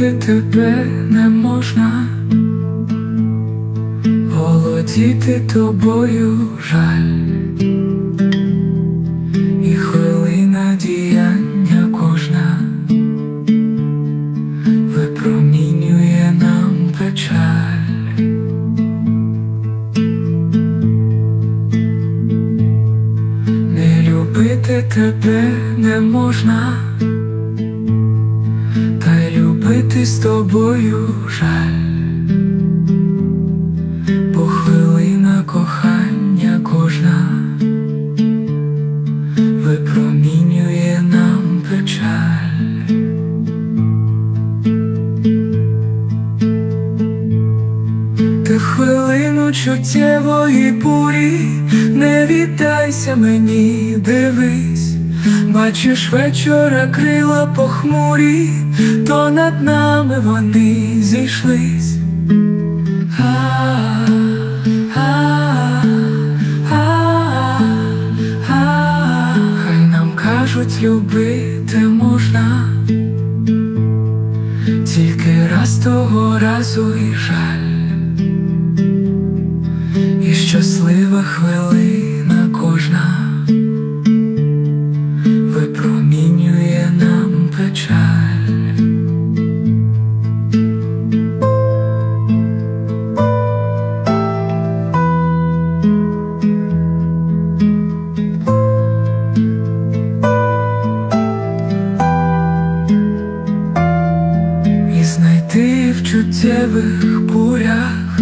тебе не можна, володіти тобою жаль, і хвилина діяння кожна випромінює нам печаль. Не любити тебе не можна, любити з тобою жаль, бо хвилина кохання кожна випромінює нам печаль. Ти хвилину чуттєвої бурі, не віддайся мені, дивись, бачиш вечора крила похмурі, то над нами вони зійшлись. Хай нам кажуть, любити можна, тільки раз того разу і жаль. І щаслива хвилина чуттєвих бурях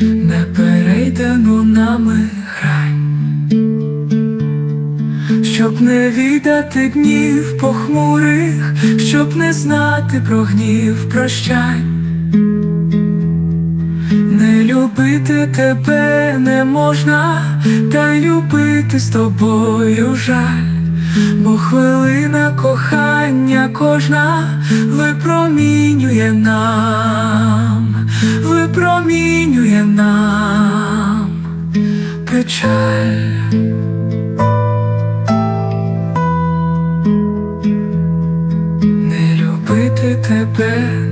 не перейдену нами грань, щоб не віддати днів похмурих, щоб не знати про гнів прощань. Не любити тебе не можна, та любити з тобою жаль. Бо хвилина кохання кожна випромінює нам, випромінює нам печаль. Не любити тебе